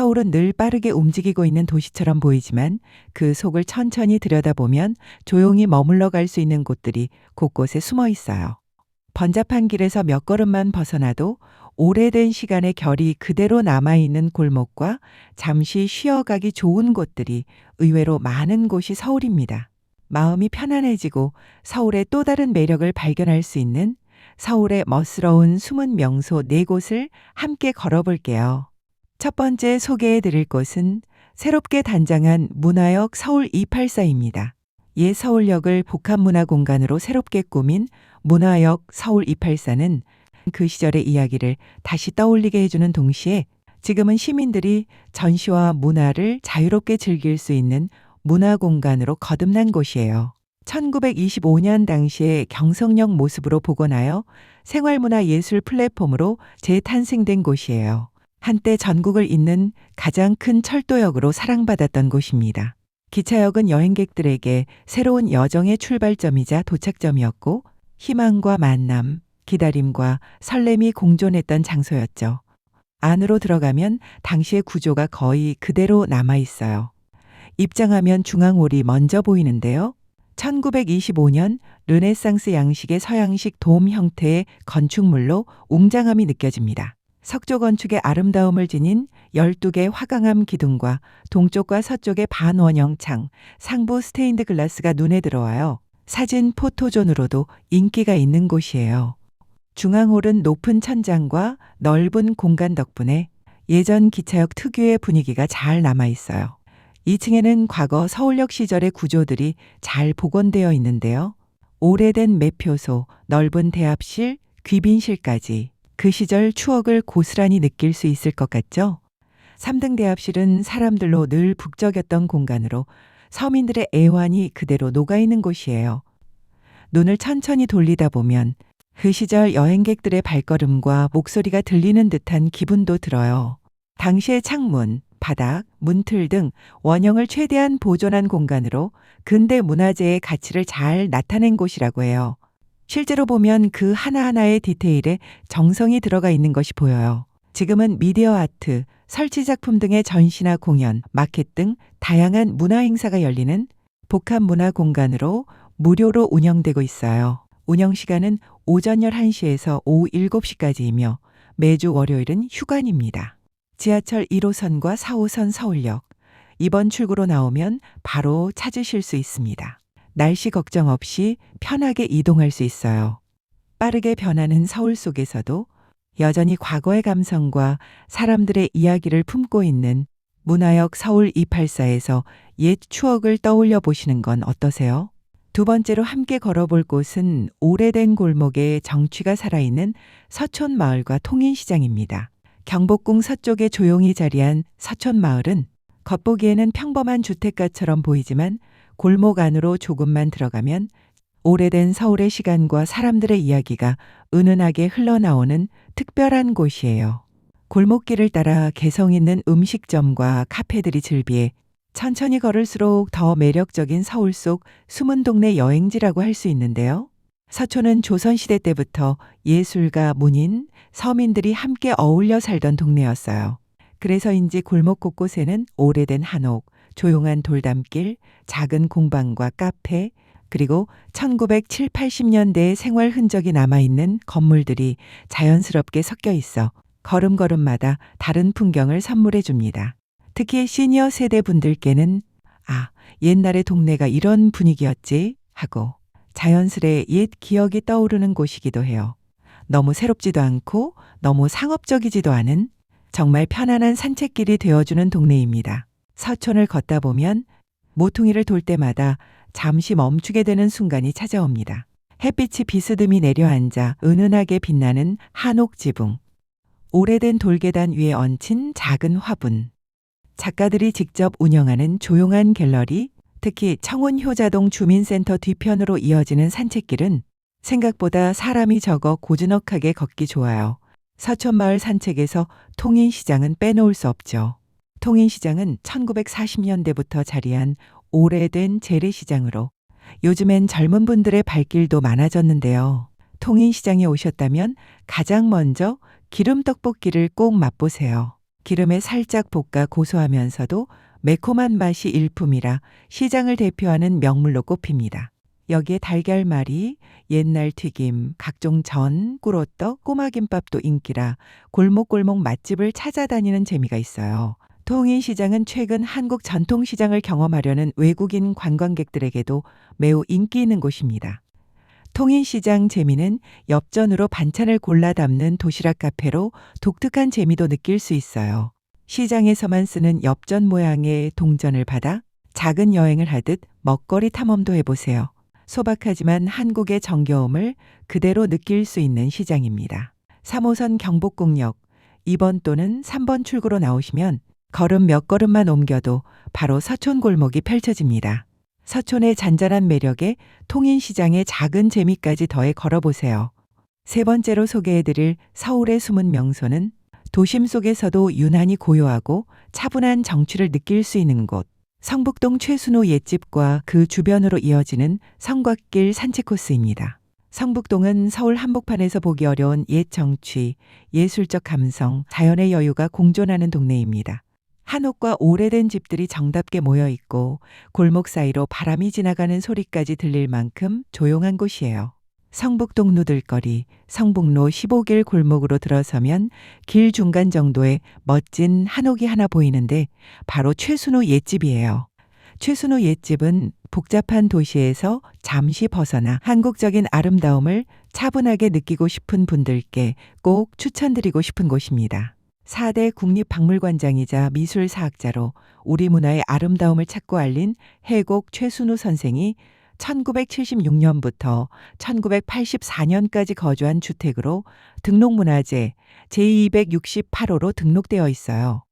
서울은 늘 빠르게 움직이고 있는 도시처럼 보이지만 그 속을 천천히 들여다보면 조용히 머물러 갈 수 있는 곳들이 곳곳에 숨어 있어요. 번잡한 길에서 몇 걸음만 벗어나도 오래된 시간의 결이 그대로 남아있는 골목과 잠시 쉬어가기 좋은 곳들이 의외로 많은 곳이 서울입니다. 마음이 편안해지고 서울의 또 다른 매력을 발견할 수 있는 서울의 멋스러운 숨은 명소 네 곳을 함께 걸어볼게요. 첫 번째 소개해 드릴 곳은 새롭게 단장한 문화역 서울 284입니다. 옛 서울역을 복합문화공간으로 새롭게 꾸민 문화역 서울 284는 그 시절의 이야기를 다시 떠올리게 해주는 동시에 지금은 시민들이 전시와 문화를 자유롭게 즐길 수 있는 문화공간으로 거듭난 곳이에요. 1925년 당시에 경성역 모습으로 복원하여 생활문화예술 플랫폼으로 재탄생된 곳이에요. 한때 전국을 잇는 가장 큰 철도역으로 사랑받았던 곳입니다. 기차역은 여행객들에게 새로운 여정의 출발점이자 도착점이었고 희망과 만남, 기다림과 설렘이 공존했던 장소였죠. 안으로 들어가면 당시의 구조가 거의 그대로 남아 있어요. 입장하면 중앙홀이 먼저 보이는데요. 1925년 르네상스 양식의 서양식 돔 형태의 건축물로 웅장함이 느껴집니다. 석조 건축의 아름다움을 지닌 12개 화강암 기둥과 동쪽과 서쪽의 반원형 창, 상부 스테인드 글라스가 눈에 들어와요. 사진 포토존으로도 인기가 있는 곳이에요. 중앙홀은 높은 천장과 넓은 공간 덕분에 예전 기차역 특유의 분위기가 잘 남아 있어요. 2층에는 과거 서울역 시절의 구조들이 잘 복원되어 있는데요. 오래된 매표소, 넓은 대합실, 귀빈실까지 그 시절 추억을 고스란히 느낄 수 있을 것 같죠? 3등 대합실은 사람들로 늘 북적였던 공간으로 서민들의 애환이 그대로 녹아있는 곳이에요. 눈을 천천히 돌리다 보면 그 시절 여행객들의 발걸음과 목소리가 들리는 듯한 기분도 들어요. 당시의 창문, 바닥, 문틀 등 원형을 최대한 보존한 공간으로 근대 문화재의 가치를 잘 나타낸 곳이라고 해요. 실제로 보면 그 하나하나의 디테일에 정성이 들어가 있는 것이 보여요. 지금은 미디어 아트, 설치 작품 등의 전시나 공연, 마켓 등 다양한 문화 행사가 열리는 복합 문화 공간으로 무료로 운영되고 있어요. 운영 시간은 오전 11시에서 오후 7시까지이며 매주 월요일은 휴관입니다. 지하철 1호선과 4호선 서울역. 이번 출구로 나오면 바로 찾으실 수 있습니다. 날씨 걱정 없이 편하게 이동할 수 있어요. 빠르게 변하는 서울 속에서도 여전히 과거의 감성과 사람들의 이야기를 품고 있는 문화역 서울 284에서 옛 추억을 떠올려 보시는 건 어떠세요? 두 번째로 함께 걸어볼 곳은 오래된 골목에 정취가 살아있는 서촌 마을과 통인시장입니다. 경복궁 서쪽에 조용히 자리한 서촌 마을은 겉보기에는 평범한 주택가처럼 보이지만 골목 안으로 조금만 들어가면 오래된 서울의 시간과 사람들의 이야기가 은은하게 흘러나오는 특별한 곳이에요. 골목길을 따라 개성 있는 음식점과 카페들이 즐비해 천천히 걸을수록 더 매력적인 서울 속 숨은 동네 여행지라고 할 수 있는데요. 서촌은 조선시대 때부터 예술가, 문인, 서민들이 함께 어울려 살던 동네였어요. 그래서인지 골목 곳곳에는 오래된 한옥, 조용한 돌담길, 작은 공방과 카페, 그리고 1970, 80년대의 생활 흔적이 남아있는 건물들이 자연스럽게 섞여 있어 걸음걸음마다 다른 풍경을 선물해 줍니다. 특히 시니어 세대 분들께는 아, 옛날의 동네가 이런 분위기였지 하고 자연스레 옛 기억이 떠오르는 곳이기도 해요. 너무 새롭지도 않고 너무 상업적이지도 않은 정말 편안한 산책길이 되어주는 동네입니다. 서촌을 걷다 보면 모퉁이를 돌 때마다 잠시 멈추게 되는 순간이 찾아옵니다. 햇빛이 비스듬히 내려앉아 은은하게 빛나는 한옥 지붕. 오래된 돌계단 위에 얹힌 작은 화분. 작가들이 직접 운영하는 조용한 갤러리, 특히 청운 효자동 주민센터 뒤편으로 이어지는 산책길은 생각보다 사람이 적어 고즈넉하게 걷기 좋아요. 서촌마을 산책에서 통인시장은 빼놓을 수 없죠. 통인시장은 1940년대부터 자리한 오래된 재래시장으로 요즘엔 젊은 분들의 발길도 많아졌는데요. 통인시장에 오셨다면 가장 먼저 기름떡볶이를 꼭 맛보세요. 기름에 살짝 볶아 고소하면서도 매콤한 맛이 일품이라 시장을 대표하는 명물로 꼽힙니다. 여기에 달걀말이, 옛날 튀김, 각종 전, 꿀호떡, 꼬마김밥도 인기라 골목골목 맛집을 찾아다니는 재미가 있어요. 통인 시장은 최근 한국 전통 시장을 경험하려는 외국인 관광객들에게도 매우 인기 있는 곳입니다. 통인 시장 재미는 엽전으로 반찬을 골라 담는 도시락 카페로 독특한 재미도 느낄 수 있어요. 시장에서만 쓰는 엽전 모양의 동전을 받아 작은 여행을 하듯 먹거리 탐험도 해보세요. 소박하지만 한국의 정겨움을 그대로 느낄 수 있는 시장입니다. 3호선 경복궁역 2번 또는 3번 출구로 나오시면 걸음 몇 걸음만 옮겨도 바로 서촌 골목이 펼쳐집니다. 서촌의 잔잔한 매력에 통인시장의 작은 재미까지 더해 걸어보세요. 세 번째로 소개해드릴 서울의 숨은 명소는 도심 속에서도 유난히 고요하고 차분한 정취를 느낄 수 있는 곳. 성북동 최순호 옛집과 그 주변으로 이어지는 성곽길 산책 코스입니다. 성북동은 서울 한복판에서 보기 어려운 옛 정취, 예술적 감성, 자연의 여유가 공존하는 동네입니다. 한옥과 오래된 집들이 정답게 모여 있고 골목 사이로 바람이 지나가는 소리까지 들릴 만큼 조용한 곳이에요. 성북동 누들거리, 성북로 15길 골목으로 들어서면 길 중간 정도에 멋진 한옥이 하나 보이는데 바로 최순호 옛집이에요. 최순호 옛집은 복잡한 도시에서 잠시 벗어나 한국적인 아름다움을 차분하게 느끼고 싶은 분들께 꼭 추천드리고 싶은 곳입니다. 4대 국립박물관장이자 미술사학자로 우리 문화의 아름다움을 찾고 알린 해곡 최순우 선생이 1976년부터 1984년까지 거주한 주택으로 등록문화재 제268호로 등록되어 있어요.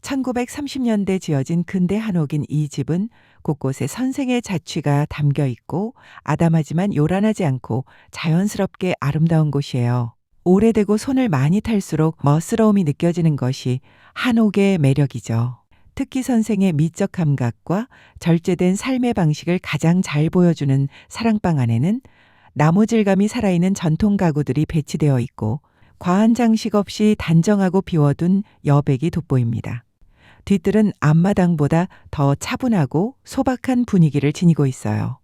1930년대 지어진 근대 한옥인 이 집은 곳곳에 선생의 자취가 담겨 있고 아담하지만 요란하지 않고 자연스럽게 아름다운 곳이에요. 오래되고 손을 많이 탈수록 멋스러움이 느껴지는 것이 한옥의 매력이죠. 특히 선생의 미적 감각과 절제된 삶의 방식을 가장 잘 보여주는 사랑방 안에는 나무 질감이 살아있는 전통 가구들이 배치되어 있고 과한 장식 없이 단정하고 비워둔 여백이 돋보입니다. 뒤뜰은 앞마당보다 더 차분하고 소박한 분위기를 지니고 있어요.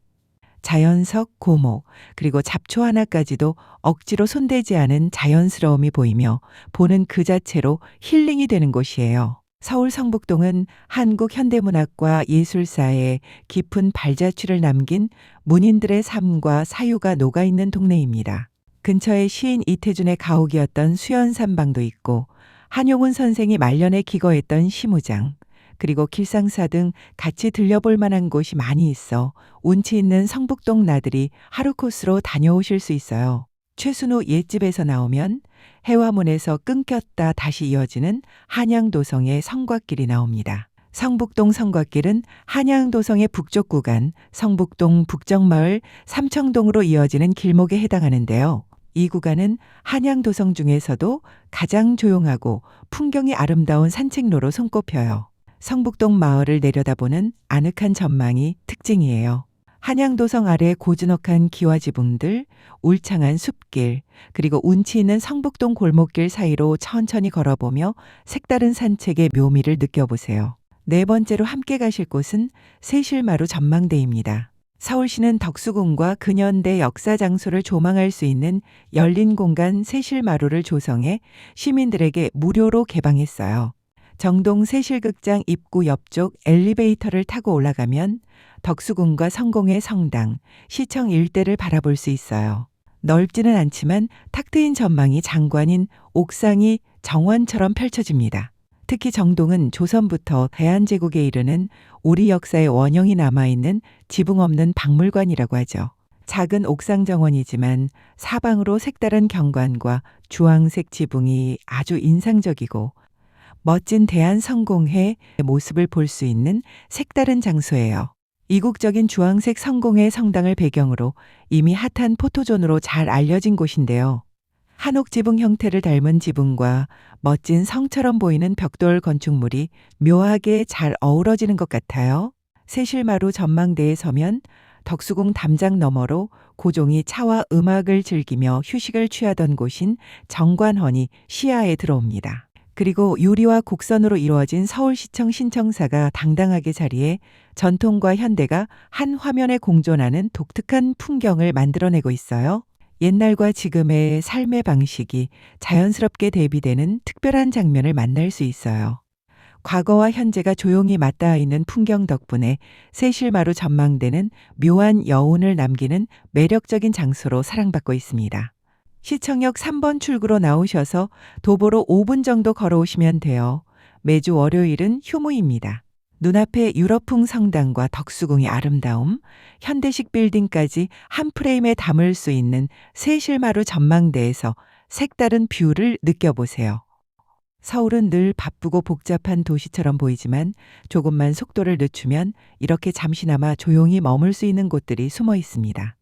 자연석 고목, 그리고 잡초 하나까지도 억지로 손대지 않은 자연스러움이 보이며 보는 그 자체로 힐링이 되는 곳이에요. 서울 성북동은 한국 현대문학과 예술사에 깊은 발자취를 남긴 문인들의 삶과 사유가 녹아있는 동네입니다. 근처에 시인 이태준의 가옥이었던 수연산방도 있고 한용운 선생이 말년에 기거했던 시무장, 그리고 길상사 등 같이 들려볼 만한 곳이 많이 있어 운치 있는 성북동 나들이 하루 코스로 다녀오실 수 있어요. 최순우 옛집에서 나오면 해화문에서 끊겼다 다시 이어지는 한양도성의 성곽길이 나옵니다. 성북동 성곽길은 한양도성의 북쪽 구간 성북동 북정마을 삼청동으로 이어지는 길목에 해당하는데요. 이 구간은 한양도성 중에서도 가장 조용하고 풍경이 아름다운 산책로로 손꼽혀요. 성북동 마을을 내려다보는 아늑한 전망이 특징이에요. 한양도성 아래 고즈넉한 기와지붕들, 울창한 숲길, 그리고 운치 있는 성북동 골목길 사이로 천천히 걸어보며 색다른 산책의 묘미를 느껴보세요. 네 번째로 함께 가실 곳은 세실마루 전망대입니다. 서울시는 덕수궁과 근현대 역사 장소를 조망할 수 있는 열린 공간 세실마루를 조성해 시민들에게 무료로 개방했어요. 정동 세실극장 입구 옆쪽 엘리베이터를 타고 올라가면 덕수궁과 성공의 성당, 시청 일대를 바라볼 수 있어요. 넓지는 않지만 탁 트인 전망이 장관인 옥상이 정원처럼 펼쳐집니다. 특히 정동은 조선부터 대한제국에 이르는 우리 역사의 원형이 남아있는 지붕 없는 박물관이라고 하죠. 작은 옥상 정원이지만 사방으로 색다른 경관과 주황색 지붕이 아주 인상적이고 멋진 대한 성공회의 모습을 볼 수 있는 색다른 장소예요. 이국적인 주황색 성공회 성당을 배경으로 이미 핫한 포토존으로 잘 알려진 곳인데요. 한옥 지붕 형태를 닮은 지붕과 멋진 성처럼 보이는 벽돌 건축물이 묘하게 잘 어우러지는 것 같아요. 세실마루 전망대에 서면 덕수궁 담장 너머로 고종이 차와 음악을 즐기며 휴식을 취하던 곳인 정관헌이 시야에 들어옵니다. 그리고 유리와 곡선으로 이루어진 서울시청 신청사가 당당하게 자리해 전통과 현대가 한 화면에 공존하는 독특한 풍경을 만들어내고 있어요. 옛날과 지금의 삶의 방식이 자연스럽게 대비되는 특별한 장면을 만날 수 있어요. 과거와 현재가 조용히 맞닿아 있는 풍경 덕분에 세실마루 전망대는 묘한 여운을 남기는 매력적인 장소로 사랑받고 있습니다. 시청역 3번 출구로 나오셔서 도보로 5분 정도 걸어오시면 돼요. 매주 월요일은 휴무입니다. 눈앞에 유럽풍 성당과 덕수궁의 아름다움, 현대식 빌딩까지 한 프레임에 담을 수 있는 세실마루 전망대에서 색다른 뷰를 느껴보세요. 서울은 늘 바쁘고 복잡한 도시처럼 보이지만 조금만 속도를 늦추면 이렇게 잠시나마 조용히 머물 수 있는 곳들이 숨어 있습니다.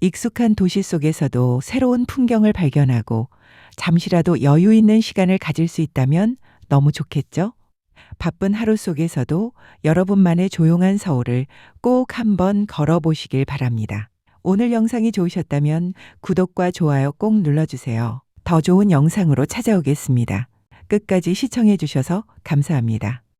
익숙한 도시 속에서도 새로운 풍경을 발견하고 잠시라도 여유 있는 시간을 가질 수 있다면 너무 좋겠죠? 바쁜 하루 속에서도 여러분만의 조용한 서울을 꼭 한번 걸어보시길 바랍니다. 오늘 영상이 좋으셨다면 구독과 좋아요 꼭 눌러주세요. 더 좋은 영상으로 찾아오겠습니다. 끝까지 시청해 주셔서 감사합니다.